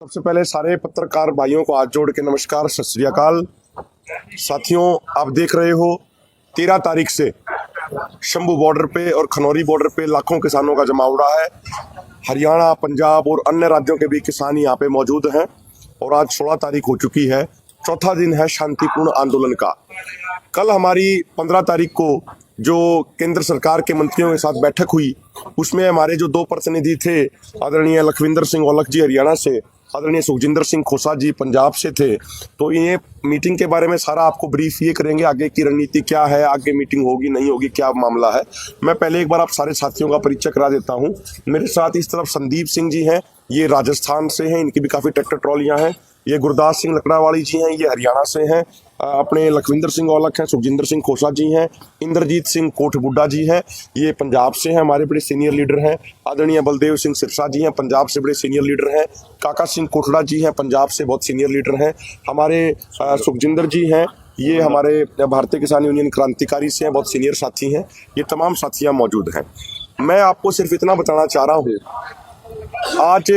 सबसे पहले सारे पत्रकार भाइयों को हाथ जोड़ के नमस्कार, सत श्री अकाल। साथियों, आप देख रहे हो, तेरह तारीख से शंभू बॉर्डर पे और खनौरी बॉर्डर पे लाखों किसानों का जमावड़ा है। हरियाणा, पंजाब और अन्य राज्यों के भी किसान यहाँ पे मौजूद हैं और आज सोलह तारीख हो चुकी है। चौथा दिन है शांतिपूर्ण आंदोलन का। कल हमारी पंद्रह तारीख को जो केंद्र सरकार के मंत्रियों के साथ बैठक हुई, उसमें हमारे जो दो प्रतिनिधि थे, आदरणीय लखविंदर सिंह औलख जी हरियाणा से आदरणीय सुखजिंदर सिंह खोसा जी पंजाब से थे तो ये मीटिंग के बारे में सारा आपको ब्रीफ ये करेंगे, आगे की रणनीति क्या है, आगे मीटिंग होगी, नहीं होगी, क्या मामला है। मैं पहले एक बार आप सारे साथियों का परिचय करा देता हूँ। मेरे साथ इस तरफ़ संदीप सिंह जी हैं, ये राजस्थान से हैं, इनकी भी काफ़ी ट्रैक्टर ट्रॉलियाँ हैं। ये गुरदास सिंह लकड़ावाली जी हैं, ये हरियाणा से हैं। अपने लखविंदर सिंह औलख हैं, सुखजिंदर सिंह खोसा जी हैं, इंद्रजीत सिंह कोटबुड्डा जी हैं, ये पंजाब से हैं, हमारे बड़े सीनियर लीडर हैं, आदरणीय बलदेव सिंह सिरसा जी हैं, पंजाब से बड़े सीनियर लीडर हैं, काका सिंह कोठड़ा जी हैं, पंजाब से बहुत सीनियर लीडर हैं, हमारे सुखजिंदर जी हैं, ये हमारे भारतीय किसान यूनियन क्रांतिकारी से हैं, बहुत सीनियर साथी हैं, ये तमाम साथियाँ मौजूद हैं। मैं आपको सिर्फ़ इतना बताना चाह रहा हूँ, आज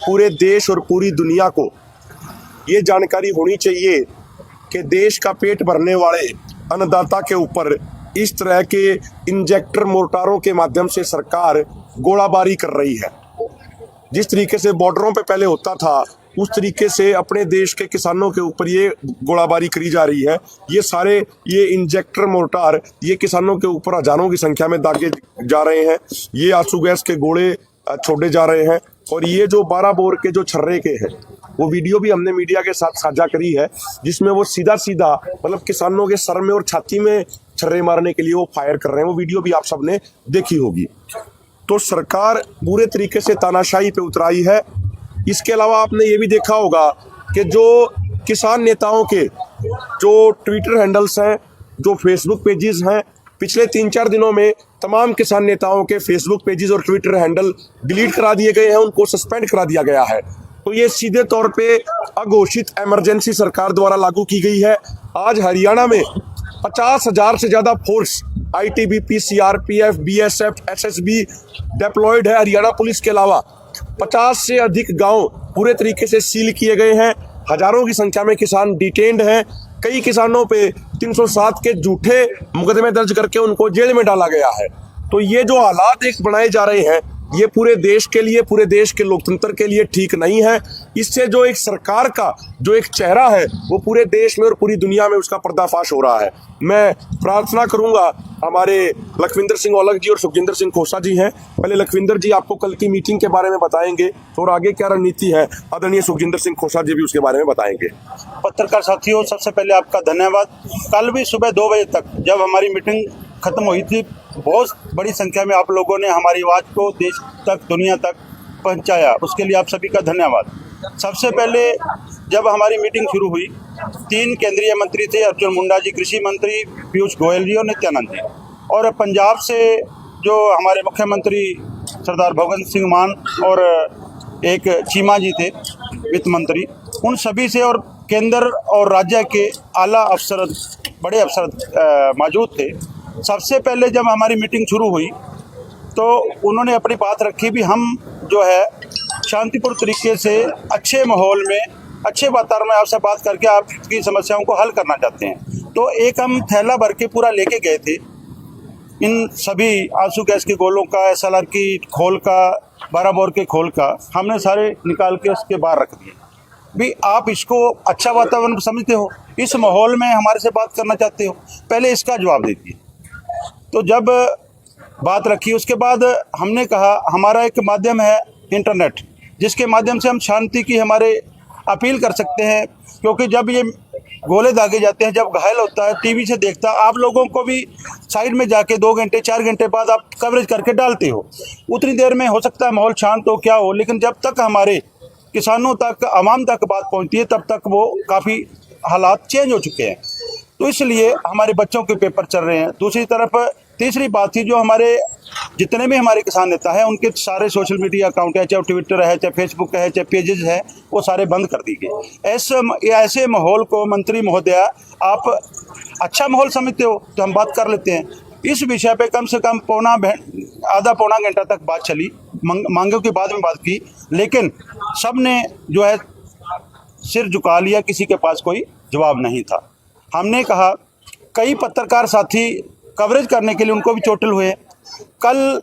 पूरे देश और पूरी दुनिया को ये जानकारी होनी चाहिए कि देश का पेट भरने वाले अन्नदाता के ऊपर इस तरह के इंजेक्टर मोर्टारों के माध्यम से सरकार गोलाबारी कर रही है। जिस तरीके से बॉर्डरों पे पहले होता था, उस तरीके से अपने देश के किसानों के ऊपर ये गोलाबारी करी जा रही है। ये सारे, ये इंजेक्टर मोर्टार, ये किसानों के ऊपर हज़ारों की संख्या में दागे जा रहे हैं। ये आँसू गैस के गोले छोड़े जा रहे हैं। और ये जो बारह बोर के जो छर्रे के हैं वो वीडियो भी हमने मीडिया के साथ साझा करी है, जिसमें वो सीधा सीधा मतलब किसानों के सर में और छाती में छर्रे मारने के लिए वो फायर कर रहे हैं। वो वीडियो भी आप सबने देखी होगी। तो सरकार पूरे तरीके से तानाशाही पे उतराई है। इसके अलावा आपने ये भी देखा होगा कि जो किसान नेताओं के जो ट्विटर हैंडल्स हैं, जो फेसबुक पेजेस हैं, पिछले तीन चार दिनों में तमाम किसान नेताओं के फेसबुक पेजेस और ट्विटर हैंडल डिलीट करा दिए गए हैं। उनको सस्पेंड करा दिया गया है। तो ये सीधे तौर पे अघोषित इमरजेंसी सरकार द्वारा लागू की गई है। आज हरियाणा में पचास हज़ार से ज़्यादा force ITBP CRPF BSF SSB deployed है हरियाणा पुलिस के अलावा। पचास से अधिक गाँव पूरे तरीके से सील किए गए हैं। हज़ारों की संख्या में किसान डिटेन्ड हैं। कई किसानों पे 307 के झूठे मुकदमे दर्ज करके उनको जेल में डाला गया है। तो ये जो हालात एक बनाए जा रहे हैं ये पूरे देश के लिए, पूरे देश के लोकतंत्र के लिए ठीक नहीं है। इससे जो एक सरकार का जो एक चेहरा है, वो पूरे देश में और पूरी दुनिया में उसका पर्दाफाश हो रहा है। मैं प्रार्थना करूँगा, हमारे लखविंदर सिंह औलख जी और सुखजिंदर सिंह खोसा जी हैं। पहले लखविंदर जी आपको कल की मीटिंग के बारे में बताएँगे और आगे क्या रणनीति है? आदरणीय सुखजिंदर सिंह खोसा जी भी उसके बारे में बताएँगे। पत्रकार साथियों, सबसे पहले आपका धन्यवाद। कल भी सुबह दो बजे तक जब हमारी मीटिंग खत्म हुई थी। बहुत बड़ी संख्या में आप लोगों ने हमारी आवाज़ को देश तक, दुनिया तक पहुँचाया। उसके लिए आप सभी का धन्यवाद। सबसे पहले जब हमारी मीटिंग शुरू हुई, तीन केंद्रीय मंत्री थे, अर्जुन मुंडा जी, कृषि मंत्री पीयूष गोयल जी और नित्यानंद जी। और पंजाब से जो हमारे मुख्यमंत्री सरदार भगवंत सिंह मान और एक चीमा जी थे, वित्त मंत्री, उन सभी से और केंद्र और राज्य के आला अफसर, बड़े अफसर मौजूद थे। सबसे पहले जब हमारी मीटिंग शुरू हुई तो उन्होंने अपनी बात रखी भी हम जो है शांतिपूर्ण तरीके से अच्छे माहौल में, अच्छे वातावरण में आपसे बात करके आपकी समस्याओं को हल करना चाहते हैं। तो एक हम थैला भर के पूरा लेके गए थे। इन सभी आँसू गैस के गोलों का, एसएलआर की खोल का, बारह बोर के खोल का, हमने सारे निकाल के उसके बाहर रख दिए। भी आप इसको अच्छा वातावरण समझते हो, इस माहौल में हमारे से बात करना चाहते हो, पहले इसका जवाब दीजिए। तो जब बात रखी, उसके बाद हमने कहा, हमारा एक माध्यम है इंटरनेट, जिसके माध्यम से हम शांति की हमारे अपील कर सकते हैं, क्योंकि जब ये गोले दागे जाते हैं, जब घायल होता है, टीवी से देखता, आप लोगों को भी साइड में जाके दो घंटे, चार घंटे बाद आप कवरेज करके डालते हो। उतनी देर में हो सकता है माहौल शांत हो, क्या हो, लेकिन जब तक हमारे किसानों तक, आवाम तक बात पहुँचती है, तब तक वो काफ़ी हालात चेंज हो चुके हैं। तो इसलिए हमारे बच्चों के पेपर चल रहे हैं। दूसरी तरफ़ तीसरी बात थी जो हमारे जितने भी हमारे किसान नेता हैं उनके सारे सोशल मीडिया अकाउंट है चाहे ट्विटर है चाहे फेसबुक है चाहे पेजेस है वो सारे बंद कर दिए गए। ऐसे ऐसे माहौल को मंत्री महोदया आप अच्छा माहौल समझते हो तो हम बात कर लेते हैं। इस विषय पे कम से कम पौना आधा पौना घंटा तक बात चली मांग, के बाद में बात की लेकिन सबने जो है सिर झुका लिया किसी के पास कोई जवाब नहीं था। हमने कहा, कई पत्रकार साथी कवरेज करने के लिए उनको भी चोटिल हुए। कल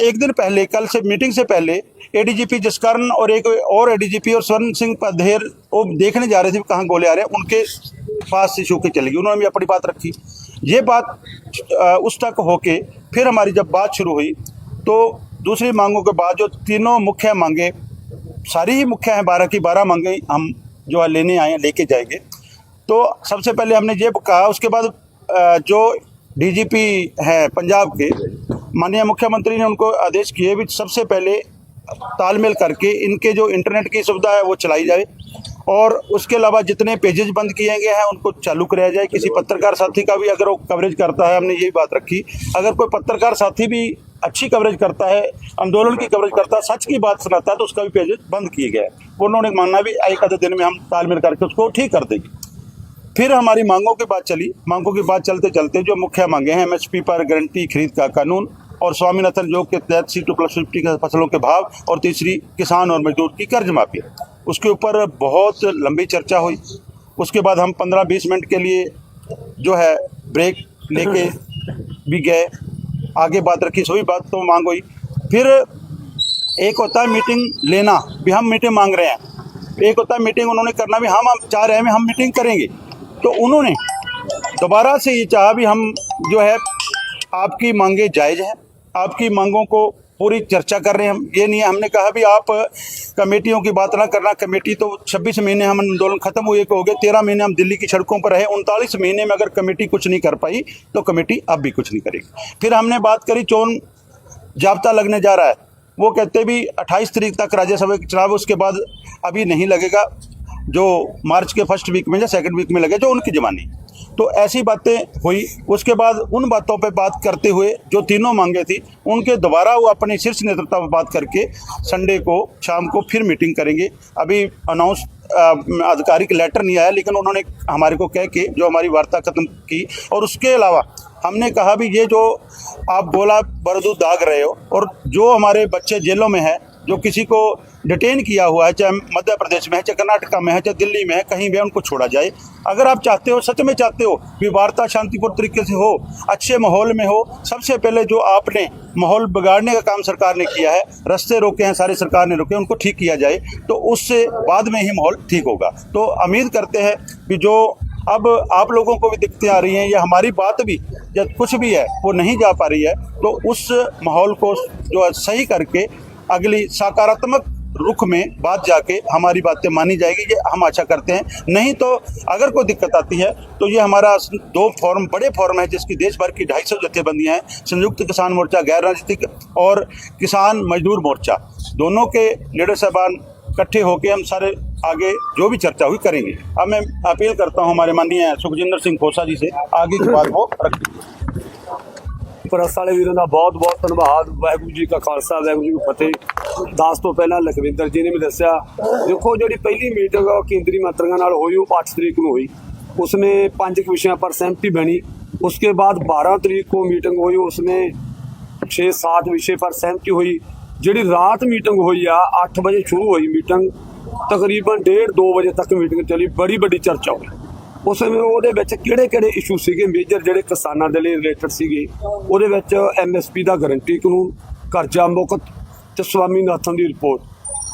एक दिन पहले, कल से मीटिंग से पहले एडीजीपी जसकरण और एक और एडीजीपी और स्वर्ण सिंह पधेर, वो देखने जा रहे थे कहाँ गोले आ रहे हैं, उनके पास से छू के चली गई उन्होंने भी अपनी बात रखी। ये बात उस तक होके फिर हमारी जब बात शुरू हुई तो दूसरी मांगों के बाद जो तीनों मुख्य मांगे, सारी ही मुख्य हैं, बारह की बारह मांगे, हम जो है लेने आए लेके जाएँगे। तो सबसे पहले हमने ये कहा, उसके बाद जो डीजीपी हैं पंजाब के, माननीय मुख्यमंत्री ने उनको आदेश किए भी सबसे पहले तालमेल करके इनके जो इंटरनेट की सुविधा है वो चलाई जाए और उसके अलावा जितने पेजेज बंद किए गए हैं, उनको चालू कराया जाए। किसी पत्रकार साथी का भी अगर वो कवरेज करता है, हमने यही बात रखी। अगर कोई पत्रकार साथी भी अच्छी कवरेज करता है, आंदोलन की कवरेज करता है, सच की बात सुनाता है तो उसका भी पेजेज बंद किए गए उन्होंने मानना भी एक आधे दिन में हम तालमेल करके उसको ठीक कर देंगे। फिर हमारी मांगों की बात चली। मांगों की बात चलते चलते जो मुख्य मांगे हैं एमएसपी पर गारंटी खरीद का कानून और स्वामीनाथन योग के तहत सी टू प्लस फिफ्टी के फ़सलों के भाव और तीसरी किसान और मजदूर की कर्ज माफ़ी। उसके ऊपर बहुत लंबी चर्चा हुई। उसके बाद हम पंद्रह बीस मिनट के लिए जो है ब्रेक लेके भी गए। आगे बात रखी सभी बात तो मांग हुई। फिर एक होता है मीटिंग लेना, भी हम मीटिंग मांग रहे हैं। एक होता है मीटिंग उन्होंने करना भी, हम चाह रहे हैं, हम मीटिंग करेंगे। तो उन्होंने दोबारा से ये चाहा भी हम जो है, आपकी मांगे जायज़ हैं। आपकी मांगों को पूरी चर्चा कर रहे हैं। हम ये नहीं हमने कहा भी आप कमेटियों की बात ना करना। कमेटी तो 26 महीने हम आंदोलन खत्म हुए हो गए तेरह महीने हम दिल्ली की सड़कों पर रहे। उनतालीस महीने में अगर कमेटी कुछ नहीं कर पाई तो कमेटी अब भी कुछ नहीं करेगी। फिर हमने बात करी, चोन जाब्ता लगने जा रहा है। वो कहते भी 28 तारीख तक राज्यसभा के चुनाव, उसके बाद अभी नहीं लगेगा। जो मार्च के फ़र्स्ट वीक में या सेकंड वीक में लगे, जो उनकी जमानी तो ऐसी बातें हुई। उसके बाद उन बातों पे बात करते हुए, जो तीनों मांगे थी, उनके दोबारा वो अपने शीर्ष नेतृत्व पर बात करके संडे को शाम को फिर मीटिंग करेंगे। अभी अनाउंस आधिकारिक लेटर नहीं आया, लेकिन उन्होंने हमारे को कह के, जो हमारी वार्ता खत्म की। और उसके अलावा हमने कहा भी, ये जो आप गोला बरदू दाग रहे हो, और जो हमारे बच्चे जेलों में है जो किसी को डिटेन किया हुआ है, चाहे मध्य प्रदेश में है, चाहे कर्नाटका में है, चाहे दिल्ली में है, कहीं भी उनको छोड़ा जाए। अगर आप चाहते हो, सच में चाहते हो कि वार्ता शांतिपूर्ण तरीके से हो, अच्छे माहौल में हो, सबसे पहले जो आपने माहौल बिगाड़ने का काम सरकार ने किया है, रस्ते रोके हैं, सारे सरकार ने रोके उनको ठीक किया जाए तो उससे बाद में ही माहौल ठीक होगा। तो उम्मीद करते हैं कि जो अब आप लोगों को भी दिक्कतें आ रही हैं, या हमारी बात भी जब कुछ भी है, वो नहीं जा पा रही है तो उस माहौल को जो सही करके अगली सकारात्मक रुख में बात जाके हमारी बातें मानी जाएगी, ये हम आशा करते हैं। नहीं तो अगर कोई दिक्कत आती है तो ये हमारा दो फॉर्म, बड़े फॉर्म है जिसकी देश भर की ढाई सौ जथेबंदियाँ हैं, संयुक्त किसान मोर्चा, गैर राजनीतिक और किसान मजदूर मोर्चा। दोनों के लीडर साहबान इकट्ठे होकर हम सारे आगे जो भी चर्चा हुई करेंगे। अब मैं अपील करता हूँ हमारे माननीय सुखजिंदर सिंह खोसा जी से, आगे की बात वो रखें ਪ੍ਰੈਸ ਵਾਲੇ ਵੀਰਾਂ ਦਾ ਬਹੁਤ ਬਹੁਤ ਧੰਨਵਾਦ ਵਾਹਿਗੁਰੂ ਜੀ ਕਾ ਖਾਲਸਾ ਵਾਹਿਗੁਰੂ ਜੀ ਕੀ ਫਤਿਹ ਦਾਸ ਤੋਂ ਪਹਿਲਾਂ ਲਖਵਿੰਦਰ ਜੀ ਨੇ ਵੀ ਦੱਸਿਆ ਦੇਖੋ ਜਿਹੜੀ ਪਹਿਲੀ ਮੀਟਿੰਗ ਆ ਉਹ ਕੇਂਦਰੀ ਮੰਤਰੀਆਂ ਨਾਲ ਹੋਈ ਉਹ 8 ਤਰੀਕ ਨੂੰ हुई उसमें पांच विषयों पर सहमति बनी उसके बाद 12 तरीक को मीटिंग हुई उसमें छः सात विषय पर सहमति हुई ਜਿਹੜੀ ਰਾਤ ਮੀਟਿੰਗ ਹੋਈ ਆ 8 ਵਜੇ ਸ਼ੁਰੂ ਹੋਈ ਮੀਟਿੰਗ ਤਕਰੀਬਨ 1:30 2 ਵਜੇ ਤੱਕ ਮੀਟਿੰਗ ਚੱਲੀ ਬੜੀ ਵੱਡੀ ਚਰਚਾ ਹੋਈ ਉਸ ਸਮੇਂ ਉਹਦੇ ਵਿੱਚ ਕਿਹੜੇ-ਕਿਹੜੇ ਇਸ਼ੂ ਸੀਗੇ ਮੇਜਰ ਜਿਹੜੇ ਕਿਸਾਨਾਂ ਦੇ ਲਈ ਰਿਲੇਟਡ ਸੀਗੇ, ਉਹਦੇ ਵਿੱਚ ਐਮਐਸਪੀ ਦਾ ਗਾਰੰਟੀ ਕਾਨੂੰਨ, ਕਰਜ਼ਾ ਮੁਕਤ ਤੇ ਸਵਾਮੀਨਾਥਨ ਦੀ ਰਿਪੋਰਟ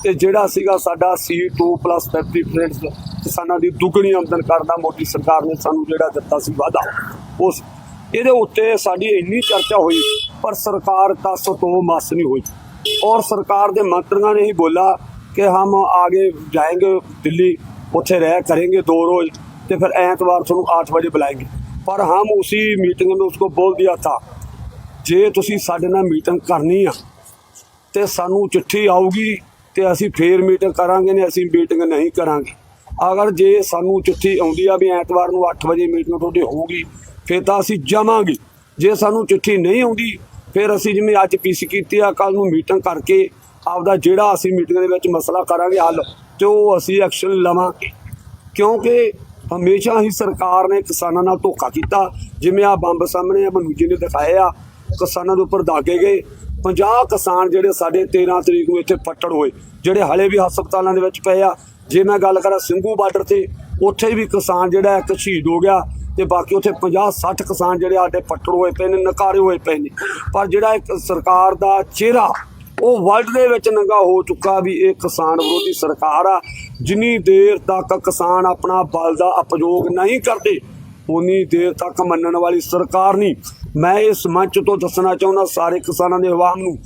ਤੇ ਜਿਹੜਾ ਸੀਗਾ ਸਾਡਾ C2+50% ਕਿਸਾਨਾਂ ਦੀ ਦੁੱਗਣੀ ਆਮਦਨ ਕਰਨਾ ਮੋਦੀ ਸਰਕਾਰ ਨੇ ਸਾਨੂੰ ਜਿਹੜਾ ਦਿੱਤਾ ਸੀ ਵਾਅਦਾ, ਉਸ ਇਹਦੇ ਉੱਤੇ ਸਾਡੀ ਇੰਨੀ ਚਰਚਾ ਹੋਈ, ਪਰ ਸਰਕਾਰ ਤਸ ਤੋਂ ਮਸ ਨਹੀਂ ਹੋਈ ਔਰ ਸਰਕਾਰ ਦੇ ਮੰਤਰੀਆਂ ਨੇ ਹੀ ਬੋਲਾ ਕਿ ਹਮ ਆਗੇ ਜਾਏਗੇ ਦਿੱਲੀ, ਉੱਥੇ ਰਹਿ ਕਰਾਂਗੇ ਦੋ ਰੋਜ਼। तो फिर ऐतवार सुनो आठ बजे बुलाएंगे पर हम उसी मीटिंग में उसको बोल दिया था जे ਤੁਸੀਂ ਸਾਡੇ ਨਾਲ ਮੀਟਿੰਗ ਕਰਨੀ ਆ ਤੇ ਸਾਨੂੰ ਚਿੱਠੀ ਆਊਗੀ ਤੇ ਅਸੀਂ ਫੇਰ ਮੀਟਿੰਗ ਕਰਾਂਗੇ ਨੇ ਅਸੀਂ ਮੀਟਿੰਗ ਨਹੀਂ ਕਰਾਂਗੇ ਅਗਰ ਜੇ ਸਾਨੂੰ ਚਿੱਠੀ ਆਉਂਦੀ ਆ ਵੀ ਐਤਵਾਰ ਨੂੰ 8 ਵਜੇ ਮੀਟਿੰਗ ਤੁਹਾਡੀ ਹੋਊਗੀ ਫਿਰ ਤਾਂ ਅਸੀਂ ਜਾਵਾਂਗੇ ਜੇ ਸਾਨੂੰ ਚਿੱਠੀ ਨਹੀਂ ਆਉਂਦੀ ਫਿਰ ਅਸੀਂ ਜਿਵੇਂ ਅੱਜ ਪੀਸੀ ਕੀਤੀ ਆ ਕੱਲ ਨੂੰ ਮੀਟਿੰਗ ਕਰਕੇ ਆਪਦਾ ਜਿਹੜਾ ਅਸੀਂ ਮੀਟਿੰਗ ਦੇ ਵਿੱਚ ਮਸਲਾ ਕਰਾਂਗੇ ਹੱਲ ਤੇ ਉਹ ਅਸੀਂ ਐਕਸ਼ਨ ਲਵਾਂਗੇ ਕਿਉਂਕਿ ਹਮੇਸ਼ਾ ਹੀ ਸਰਕਾਰ ਨੇ ਕਿਸਾਨਾਂ ਨਾਲ ਧੋਖਾ ਕੀਤਾ। ਜਿਵੇਂ ਆ ਬੰਬ ਸਾਹਮਣੇ ਆ ਮਨੂ ਜੀ ਨੇ ਦਿਖਾਏ ਆ। ਕਿਸਾਨਾਂ ਦੇ ਉੱਪਰ ਦਾਗੇ ਗਏ। 50 ਕਿਸਾਨ ਜਿਹੜੇ ਸਾਡੇ 13 ਤਰੀਕ ਨੂੰ ਇੱਥੇ ਫੱਟੜ ਹੋਏ, ਜਿਹੜੇ ਹਲੇ ਵੀ ਹਸਪਤਾਲਾਂ ਦੇ ਵਿੱਚ ਪਏ ਆ। ਜੇ ਮੈਂ ਗੱਲ ਕਰਾਂ ਸਿੰਘੂ ਬਾਰਡਰ ਤੇ, ਉੱਥੇ ਵੀ ਕਿਸਾਨ ਜਿਹੜਾ ਇੱਕ ਸ਼ਹੀਦ ਹੋ ਗਿਆ ਤੇ ਬਾਕੀ ਉੱਥੇ 50 60 ਕਿਸਾਨ ਜਿਹੜੇ ਸਾਡੇ ਫੱਟੜ ਹੋਏ ਪਏ ਨੇ, ਨਕਾਰੇ ਹੋਏ ਪਏ ਨੇ। ਪਰ ਜਿਹੜਾ ਇੱਕ ਸਰਕਾਰ ਦਾ ਚਿਹਰਾ, ਉਹ ਵਰਲਡ ਦੇ ਵਿੱਚ ਨੰਗਾ ਹੋ ਚੁੱਕਾ ਵੀ ਇਹ ਕਿਸਾਨ ਵਿਰੋਧੀ ਸਰਕਾਰ ਆ। ਜਿੰਨੀ ਦੇਰ ਤੱਕ ਕਿਸਾਨ ਆਪਣਾ ਬਲ ਦਾ ਉਪਯੋਗ ਨਹੀਂ ਕਰਦੇ ਉਨੀ ਦੇਰ ਤੱਕ ਮੰਨਣ ਵਾਲੀ ਸਰਕਾਰ ਨਹੀਂ। ਮੈਂ ਇਸ ਮੰਚ ਤੋਂ ਦੱਸਣਾ ਚਾਹੁੰਦਾ ਸਾਰੇ ਕਿਸਾਨਾਂ ਦੇ ਆਵਾਮ ਨੂੰ,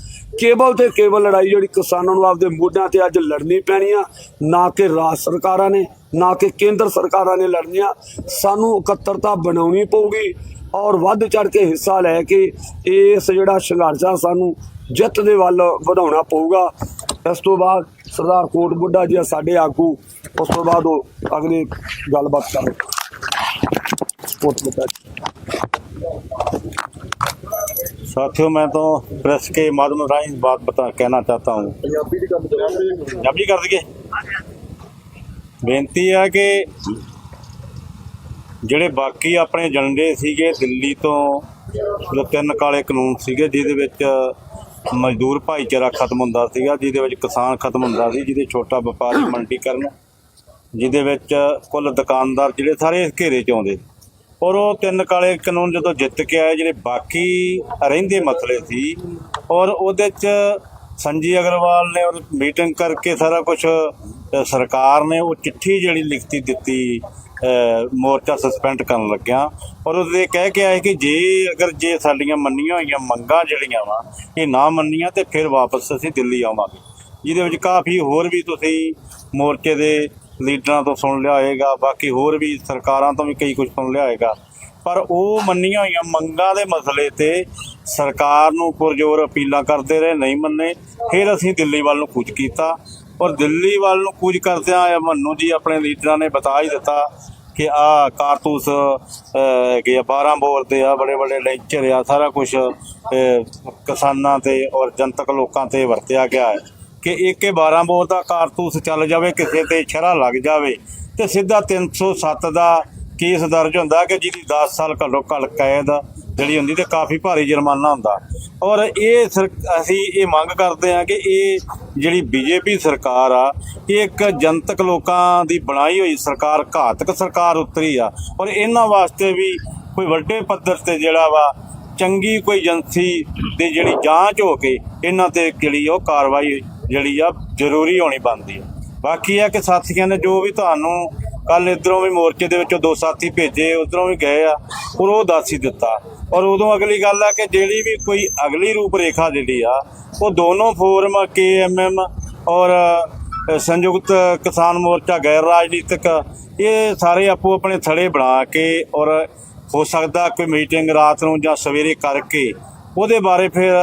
ਕੇਵਲ ਤੇ ਕੇਵਲ ਲੜਾਈ ਜਿਹੜੀ ਕਿਸਾਨਾਂ ਨੂੰ ਆਪਦੇ ਮੋਢਿਆਂ ਤੇ ਅੱਜ ਲੜਨੀ ਪੈਣੀ ਆ, ਨਾ ਕਿ ਰਾਜ ਸਰਕਾਰਾਂ ਨੇ, ਨਾ ਕਿ ਕੇਂਦਰ ਸਰਕਾਰਾਂ ਨੇ ਲੜਨੀਆਂ, ਸਾਨੂੰ ਇਕੱਤਰਤਾ ਬਣਾਉਣੀ ਪਊਗੀ ਔਰ ਵੱਧ ਚੜ ਕੇ ਹਿੱਸਾ ਲੈ ਕੇ ਇਸ ਜਿਹੜਾ ਸੰਘਰਸ਼ ਆ ਸਾਨੂੰ ਜਿੱਤ ਦੇ ਵੱਲ ਵਧਾਉਣਾ ਪਊਗਾ। ਇਸ ਤੋਂ ਬਾਅਦ ਸਰਦਾਰ ਕੋਟ ਬੁੱਢਾ ਜੀ ਸਾਡੇ ਆਗੂ ਉਸ ਤੋਂ ਬਾਅਦ ਉਹ ਅਗਲੀ ਗੱਲਬਾਤ ਕਰਨ ਕੋਟ ਬੁੱਢਾ साथियों मैं तो प्रेस के माध्यम राय बात बता कहना चाहता हूँ पंजाबी कर दे ਬੇਨਤੀ ਹੈ ਕਿ ਜਿਹੜੇ ਬਾਕੀ ਆਪਣੇ ਜੰਡੇ ਸੀਗੇ ਦਿੱਲੀ ਤੋਂ ਤਿੰਨ ਕਾਲੇ ਕਾਨੂੰਨ ਸੀਗੇ ਜਿਹਦੇ ਵਿੱਚ ਮਜ਼ਦੂਰ ਭਾਈਚਾਰਾ ਖਤਮ ਹੁੰਦਾ ਸੀਗਾ ਜਿਹਦੇ ਵਿੱਚ ਕਿਸਾਨ ਖਤਮ ਹੁੰਦਾ ਸੀ ਜਿਹਦੇ ਛੋਟਾ ਵਪਾਰੀ ਮੰਡੀਕਰਨ ਜਿਹਦੇ ਵਿੱਚ ਕੁੱਲ ਦੁਕਾਨਦਾਰ ਜਿਹੜੇ ਸਾਰੇ ਘੇਰੇ 'ਚ ਆਉਂਦੇ ਔਰ ਉਹ ਤਿੰਨ ਕਾਲੇ ਕਾਨੂੰਨ ਜਦੋਂ ਜਿੱਤ ਕੇ ਆਏ ਜਿਹੜੇ ਬਾਕੀ ਰਹਿੰਦੇ ਮਸਲੇ ਸੀ ਔਰ ਉਹਦੇ 'ਚ ਸੰਜੀ ਅਗਰਵਾਲ ਨੇ ਉਹ ਮੀਟਿੰਗ ਕਰਕੇ ਸਾਰਾ ਕੁਝ ਸਰਕਾਰ ਨੇ ਉਹ ਚਿੱਠੀ ਜਿਹੜੀ ਲਿਖਤੀ ਦਿੱਤੀ ਮੋਰਚਾ ਸਸਪੈਂਡ ਕਰਨ ਲੱਗਿਆ। ਔਰ ਉਹਦੇ ਕਹਿ ਕੇ ਆਏ ਕਿ ਜੇ ਅਗਰ ਜੇ ਸਾਡੀਆਂ ਮੰਨੀਆਂ ਹੋਈਆਂ ਮੰਗਾਂ ਜਿਹੜੀਆਂ ਵਾ, ਇਹ ਨਾ ਮੰਨੀਆਂ ਤੇ ਫਿਰ ਵਾਪਸ ਅਸੀਂ ਦਿੱਲੀ ਆਵਾਂਗੇ। ਜਿਹਦੇ ਵਿੱਚ ਕਾਫੀ ਹੋਰ ਵੀ ਤੁਸੀਂ ਮੋਰਚੇ ਦੇ ਲੀਡਰਾਂ ਤੋਂ ਸੁਣ ਲਿਆ ਹੋਏਗਾ, ਬਾਕੀ ਹੋਰ ਵੀ ਸਰਕਾਰਾਂ ਤੋਂ ਵੀ ਕਈ ਕੁਝ ਸੁਣ ਲਿਆ ਹੋਏਗਾ। ਪਰ ਉਹ ਮੰਨੀਆਂ ਹੋਈਆਂ ਮੰਗਾਂ ਦੇ ਮਸਲੇ ਤੇ ਸਰਕਾਰ ਨੂੰ ਪੁਰਜੋਰ ਅਪੀਲਾਂ ਕਰਦੇ ਰਹੇ, ਨਹੀਂ ਮੰਨੇ, ਫਿਰ ਅਸੀਂ ਦਿੱਲੀ ਵੱਲ ਨੂੰ ਕੂਚ ਕੀਤਾ। ਔਰ ਦਿੱਲੀ ਵੱਲ ਨੂੰ ਕੂਚ ਕਰਦਿਆਂ ਇਹ ਮੰਨੂ ਜੀ ਆਪਣੇ ਲੀਡਰਾਂ ਨੇ ਬਤਾ ਹੀ ਦਿੱਤਾ ਕਿ ਆ ਕਾਰਤੂਸ ਅਹ, ਕਿ 12 ਬੋਰ ਤੇ ਆ ਬੜੇ ਬੜੇ ਲੈਂਚਰ ਆ ਸਾਰਾ ਕੁਝ ਕਿਸਾਨਾਂ ਤੇ ਔਰ ਜਨਤਕ ਲੋਕਾਂ ਤੇ ਵਰਤਿਆ ਗਿਆ ਹੈ ਕਿ ਇੱਕ ਇਹ 12 ਬੋਰ ਦਾ ਕਾਰਤੂਸ ਚੱਲ ਜਾਵੇ ਕਿਸੇ ਤੇ ਛਰਾ ਲੱਗ ਜਾਵੇ ਤੇ ਸਿੱਧਾ 307 ਦਾ ਕੇਸ ਦਰਜ ਹੁੰਦਾ ਕਿ ਜਿਹਦੀ 10 ਸਾਲ ਘੱਟੋ ਘੱਟ ਕੈਦ ਜਿਹੜੀ ਹੁੰਦੀ ਤੇ ਕਾਫੀ ਭਾਰੀ ਜੁਰਮਾਨਾ ਹੁੰਦਾ। ਔਰ ਇਹ ਸਰ- ਅਸੀਂ ਇਹ ਮੰਗ ਕਰਦੇ ਹਾਂ ਕਿ ਇਹ ਜਿਹੜੀ ਬੀਜੇਪੀ ਸਰਕਾਰ ਆ, ਇਹ ਇੱਕ ਜਨਤਕ ਲੋਕਾਂ ਦੀ ਬਣਾਈ ਹੋਈ ਸਰਕਾਰ, ਘਾਤਕ ਸਰਕਾਰ ਉਤਰੀ ਆ। ਔਰ ਇਹਨਾਂ ਵਾਸਤੇ ਵੀ ਕੋਈ ਵੱਡੇ ਪੱਧਰ ਤੇ ਜਿਹੜਾ ਵਾ, ਚੰਗੀ ਕੋਈ ਏਜੰਸੀ ਦੀ ਜਿਹੜੀ ਜਾਂਚ ਹੋ ਕੇ ਇਹਨਾਂ ਤੇ ਜਿਹੜੀ ਉਹ ਕਾਰਵਾਈ ਜਿਹੜੀ ਆ ਜ਼ਰੂਰੀ ਹੋਣੀ ਬਣਦੀ ਆ। ਬਾਕੀ ਆ ਕਿ ਸਾਥੀਆਂ ਨੇ ਜੋ ਵੀ ਤੁਹਾਨੂੰ ਕੱਲ ਇਧਰੋਂ ਵੀ ਮੋਰਚੇ ਦੇ ਵਿੱਚੋਂ ਦੋ ਸਾਥੀ ਭੇਜੇ, ਉਧਰੋਂ ਵੀ ਗਏ ਆ, ਔਰ ਉਹ ਦੱਸ ਹੀ ਦਿੱਤਾ। ਔਰ ਉਦੋਂ ਅਗਲੀ ਗੱਲ ਆ ਕਿ ਜਿਹੜੀ ਵੀ ਕੋਈ ਅਗਲੀ ਰੂਪ ਰੇਖਾ ਜਿਹੜੀ ਆ, ਉਹ ਦੋਨੋਂ ਫੋਰਮ ਕੇਐਮਐਮ ਔਰ ਸੰਯੁਕਤ ਕਿਸਾਨ ਮੋਰਚਾ ਗੈਰ ਰਾਜਨੀਤਿਕ, ਇਹ ਸਾਰੇ ਆਪੋ ਆਪਣੇ ਥੜੇ ਬਣਾ ਕੇ ਔਰ ਹੋ ਸਕਦਾ ਕੋਈ ਮੀਟਿੰਗ ਰਾਤ ਨੂੰ ਜਾਂ ਸਵੇਰੇ ਕਰਕੇ ਉਹਦੇ ਬਾਰੇ ਫਿਰ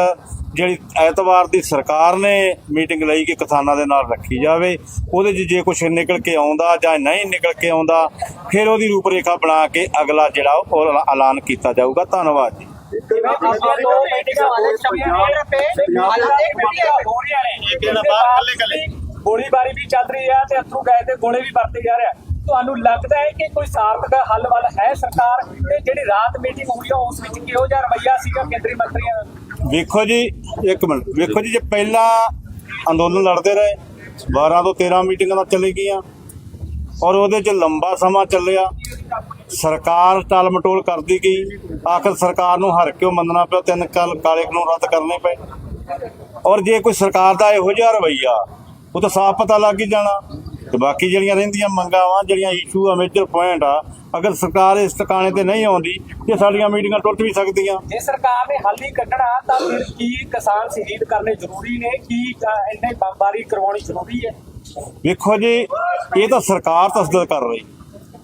ਜਿਹੜੀ ਐਤਵਾਰ ਦੀ ਸਰਕਾਰ ਨੇ ਮੀਟਿੰਗ ਲਈ ਕਿ ਕਿਸਾਨਾਂ ਦੇ ਨਾਲ ਰੱਖੀ ਜਾਵੇ, ਉਹਦੇ 'ਚ ਜੇ ਕੁਝ ਨਿਕਲ ਕੇ ਆਉਂਦਾ ਜਾਂ ਨਹੀਂ ਨਿਕਲ ਕੇ ਆਉਂਦਾ, ਫਿਰ ਉਹਦੀ ਰੂਪਰੇਖਾ ਬਣਾ ਕੇ ਅਗਲਾ ਜਿਹੜਾ ਉਹ ਐਲਾਨ ਕੀਤਾ ਜਾਊਗਾ। ਧੰਨਵਾਦ ਜੀ। ਗੋਲੀਬਾਰੀ ਵੀ ਚੱਲ ਰਹੀ ਹੈ ਤੇ ਅਥਰੂ ਗਏ ਤੇ ਗੋਲੇ ਵੀ ਵਰਤੇ ਜਾ ਰਿਹਾ ਤੁਹਾਨੂੰ ਲੱਗਦਾ ਹੈ ਕਿ ਕੋਈ ਸਾਰਥਕ ਹੱਲ ਵੱਲ ਹੈ ਸਰਕਾਰ? ਤੇ ਜਿਹੜੀ ਰਾਤ ਮੀਟਿੰਗ ਹੋਈ ਆ, ਉਸ ਵਿੱਚ ਕਿਹੋ ਜਿਹਾ ਰਵੱਈਆ ਸੀਗਾ ਕੇਂਦਰੀ ਮੰਤਰੀਆਂ ਦਾ? ਵੇਖੋ ਜੀ, ਇੱਕ ਮਿੰਟ। ਵੇਖੋ ਜੀ, ਜੇ ਪਹਿਲਾਂ ਅੰਦੋਲਨ ਲੜਦੇ ਰਹੇ 12 ਤੋਂ 13 ਮੀਟਿੰਗਾਂ ਤਾਂ ਚੱਲੀ ਗਈਆਂ, ਔਰ ਉਹਦੇ 'ਚ ਲੰਬਾ ਸਮਾਂ ਚੱਲਿਆ। ਸਰਕਾਰ ਟਾਲ ਮਟੋਲ ਕਰਦੀ ਗਈ। ਆਖਰ ਸਰਕਾਰ ਨੂੰ ਹਰ ਕਿਉਂ ਮੰਨਣਾ ਪਿਆ, ਤਿੰਨ ਕਾਲ ਕਾਲੇ ਕਾਨੂੰਨ ਰੱਦ ਕਰਨੇ ਪਏ। ਔਰ ਜੇ ਕੋਈ ਸਰਕਾਰ ਦਾ ਇਹੋ ਜਿਹਾ ਰਵਈਆ, ਉਹ ਤਾਂ ਸਾਫ਼ ਪਤਾ ਲੱਗ ਹੀ ਜਾਣਾ। ਤੇ ਬਾਕੀ ਜਿਹੜੀਆਂ ਰਹਿੰਦੀਆਂ ਮੰਗਾਂ ਵਾ, ਜਿਹੜੀਆਂ ਇਸ਼ੂ ਆ ਮੇਜਰ ਪੁਆਇੰਟ ਆ ਅਗਰ ਸਰਕਾਰ ਇਸ ਟਿਕਾਣੇ ਤੇ ਨਹੀਂ ਆਉਂਦੀ ਤੇ ਸਾਡੀਆਂ ਮੀਟਿੰਗਾਂ ਟੁੱਟ ਵੀ ਸਕਦੀਆਂ। ਜੇ ਸਰਕਾਰ ਨੇ ਹੱਲ ਹੀ ਕੱਢਣਾ ਤਾਂ ਫਿਰ ਕੀ ਕਿਸਾਨ ਸ਼ਹੀਦ ਕਰਨੇ ਜ਼ਰੂਰੀ ਨੇ? ਕੀ ਇੰਨੇ ਬੰਬਾਰੀ ਕਰਵਾਉਣੀ ਜ਼ਰੂਰੀ ਹੈ? ਵੇਖੋ ਜੀ ਇਹ ਤਾਂ ਸਰਕਾਰ ਤਸਦੀਕ ਕਰ ਰਹੀ।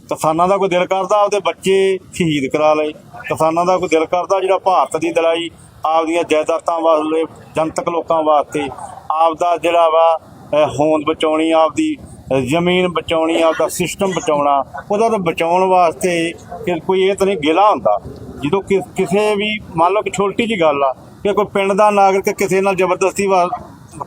ਕਿਸਾਨਾਂ ਦਾ ਕੋਈ ਦਿਲ ਕਰਦਾ ਆਪਦੇ ਬੱਚੇ ਸ਼ਹੀਦ ਕਰਾ ਲਏ। ਕਿਸਾਨਾਂ ਦਾ ਕੋਈ ਦਿਲ ਕਰਦਾ ਜਿਹੜਾ ਭਾਰਤ ਦੀ ਲੜਾਈ ਆਪਦੀਆਂ ਜਾਇਦਾਦਾਂ ਵਾਸਤੇ ਜਨਤਕ ਲੋਕਾਂ ਵਾਸਤੇ ਆਪਦਾ ਜਿਹੜਾ ਵਾ ਹੋਂਦ ਬਚਾਉਣੀ ਆਪਦੀ ਜ਼ਮੀਨ ਬਚਾਉਣੀ ਆਪਦਾ ਸਿਸਟਮ ਬਚਾਉਣਾ, ਉਹਦਾ ਤਾਂ ਬਚਾਉਣ ਵਾਸਤੇ ਕਿ ਕੋਈ ਇਹ ਤਾਂ ਨਹੀਂ ਗਿਲਾ ਹੁੰਦਾ। ਜਦੋਂ ਕਿ- ਕਿਸੇ ਵੀ, ਮੰਨ ਲਓ ਕਿ ਛੋਟੀ ਜੀ ਗੱਲ ਆ, ਕਿ ਕੋਈ ਪਿੰਡ ਦਾ ਨਾਗਰਿਕ ਕਿਸੇ ਨਾਲ ਜ਼ਬਰਦਸਤੀ ਵਾ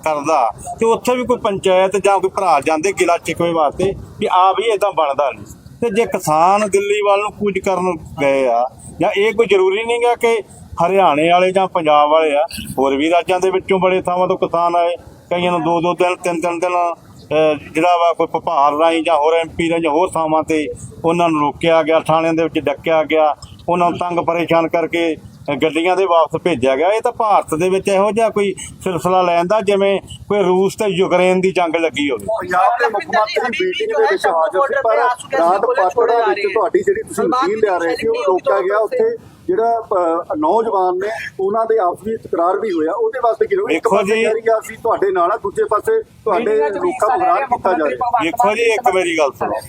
ਕਰਦਾ, ਤੇ ਉੱਥੇ ਵੀ ਕੋਈ ਪੰਚਾਇਤ ਜਾਂ ਕੋਈ ਭਰਾ ਜਾਂਦੇ ਗਿਲਾ ਚਿਕਵੇ ਵਾਸਤੇ ਵੀ ਆ ਵੀ ਇਦਾਂ ਬਣਦਾ ਨਹੀਂ। ਤੇ ਜੇ ਕਿਸਾਨ ਦਿੱਲੀ ਵੱਲ ਨੂੰ ਕੁਝ ਕਰਨ ਗਏ ਆ, ਜਾਂ ਇਹ ਕੋਈ ਜ਼ਰੂਰੀ ਨਹੀਂਗਾ ਕਿ ਹਰਿਆਣੇ ਵਾਲੇ ਜਾਂ ਪੰਜਾਬ ਵਾਲੇ ਆ, ਹੋਰ ਵੀ ਰਾਜਾਂ ਦੇ ਵਿੱਚੋਂ ਬੜੇ ਥਾਵਾਂ ਤੋਂ ਕਿਸਾਨ ਆਏ, ਕਈਆਂ ਨੂੰ ਦੋ ਦੋ ਦਿਨ ਤਿੰਨ ਤਿੰਨ ਦਿਨ ਜਿਹੜਾ ਵਾ ਕੋਈ ਭਪਾਰ ਰਾਹੀਂ ਜਾਂ ਹੋਰ ਐਮਪੀ ਰਾਹੀਂ ਜਾਂ ਹੋਰ ਥਾਵਾਂ ਤੇ ਉਹਨਾਂ ਨੂੰ ਰੋਕਿਆ ਗਿਆ, ਥਾਣਿਆਂ ਦੇ ਵਿੱਚ ਡੱਕਿਆ ਗਿਆ, ਉਹਨਾਂ ਨੂੰ ਤੰਗ ਪਰੇਸ਼ਾਨ ਕਰਕੇ ਗੱਡੀਆਂ ਦੇ ਵਾਪਸ ਭੇਜਿਆ ਗਿਆ। ਇਹ ਤਾਂ ਭਾਰਤ ਦੇ ਵਿੱਚ ਇਹੋ ਜਿਹਾ ਕੋਈ ਸਿਲਸਿਲਾ ਲੈਣ ਦਾ ਜਿਵੇਂ ਕੋਈ ਰੂਸ ਤੇ ਯੂਕਰੇਨ ਦੀ ਜੰਗ ਲੱਗੀ ਹੋਵੇ। ਪੰਜਾਬ ਦੇ ਮੁੱਖ ਮੰਤਰੀ ਮੀਟਿੰਗ ਦੇ ਵਿੱਚ ਹਾਜ਼ਰ ਸੀ, ਪਰ ਰਾਤ ਪਾਤੜਾ ਵਿੱਚ ਤੁਹਾਡੀ ਜਿਹੜੀ ਤੁਸੀਂ ਵਕੀਲ ਲਿਆ ਰਹੇ ਸੀ, ਉਹ ਰੋਕਿਆ ਗਿਆ ਉੱਥੇ। ਜਿਹੜਾ ਨੌਜਵਾਨ ਨੇ ਉਹਨਾਂ ਦੇ ਆਪਸ ਵਿੱਚ ਤਕਰਾਰ ਵੀ ਹੋਇਆ ਉਹਦੇ ਵਾਸਤੇ ਕੀ ਇੱਕ ਪਾਸੇ ਕਹਿ ਰਹੀ ਅਸੀਂ ਤੁਹਾਡੇ ਨਾਲ ਆ ਦੂਜੇ ਪਾਸੇ ਤੁਹਾਡੇ ਲੋਕਾਂ ਨੂੰ ਕੀਤਾ ਜਾ ਰਿਹਾ। ਵੇਖੋ ਜੀ ਇੱਕ ਮੇਰੀ ਗੱਲ ਸੁਣੋ।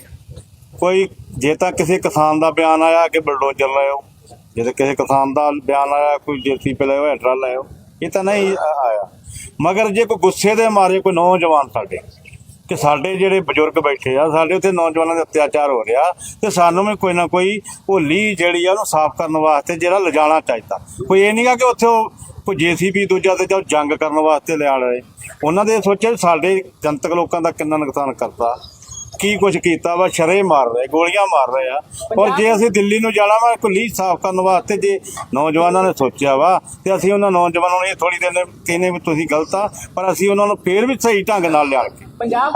ਕੋਈ ਜੇ ਤਾਂ ਕਿਸੇ ਕਿਸਾਨ ਦਾ ਬਿਆਨ ਆਇਆ ਕਿ ਬਲਡੋਜ਼ਰ ਲਾਇਓ ਜੇ ਤਾਂ ਕਿਸੇ ਕਿਸਾਨ ਦਾ ਬਿਆਨ ਆਇਆ ਕੋਈ ਜੇਸੀਪੀ ਲਾਇਓ ਹੈਟਰਾ ਲਾਇਓ ਇਹ ਤਾਂ ਨਹੀਂ ਆਇਆ। ਮਗਰ ਜੇ ਕੋਈ ਗੁੱਸੇ ਦੇ ਮਾਰੇ ਕੋਈ ਨੌਜਵਾਨ ਸਾਡੇ ਕਿ ਸਾਡੇ ਜਿਹੜੇ ਬਜ਼ੁਰਗ ਬੈਠੇ ਆ, ਸਾਡੇ ਉੱਤੇ ਨੌਜਵਾਨਾਂ ਦੇ ਅਤਿਆਚਾਰ ਹੋ ਰਿਹਾ ਤੇ ਸਾਨੂੰ ਵੀ ਕੋਈ ਨਾ ਕੋਈ ਹੋਲੀ ਜਿਹੜੀ ਆ ਉਹਨੂੰ ਸਾਫ਼ ਕਰਨ ਵਾਸਤੇ ਜਿਹੜਾ ਲਿਜਾਣਾ ਚਾਹੀਦਾ। ਕੋਈ ਇਹ ਨਹੀਂਗਾ ਕਿ ਉੱਥੇ ਉਹ ਕੋਈ ਜੀਸੀਬੀ ਦੂਜਾ ਤੇ ਜਾਂ ਜੰਗ ਕਰਨ ਵਾਸਤੇ ਲਿਆ ਰਹੇ ਉਹਨਾਂ ਦੇ ਸੋਚਿਆ ਵੀ ਸਾਡੇ ਜਨਤਕ ਲੋਕਾਂ ਦਾ ਕਿੰਨਾ ਨੁਕਸਾਨ ਕਰਤਾ। ਕੀ ਕੁਝ ਕੀਤਾ ਵਾ, ਸ਼ਰੇ ਮਾਰ ਰਹੇ, ਗੋਲੀਆਂ ਮਾਰ ਰਹੇ ਆ। ਔਰ ਜੇ ਅਸੀਂ ਦਿੱਲੀ ਨੂੰ ਜਾਣਾ ਵਾ ਕੁੱਲੀ ਸਾਫ਼ ਕਰਨ ਵਾਸਤੇ ਜੇ ਨੌਜਵਾਨਾਂ ਨੇ ਸੋਚਿਆ ਵਾ, ਤੇ ਅਸੀਂ ਉਹਨਾਂ ਨੌਜਵਾਨਾਂ ਨੂੰ ਇਹ ਥੋੜੀ ਦੇਰ ਕਹਿੰਦੇ ਵੀ ਤੁਸੀਂ ਗਲਤ ਆ, ਪਰ ਅਸੀਂ ਉਹਨਾਂ ਨੂੰ ਫੇਰ ਵੀ ਸਹੀ ਢੰਗ ਨਾਲ ਲਿਆ ਕੇ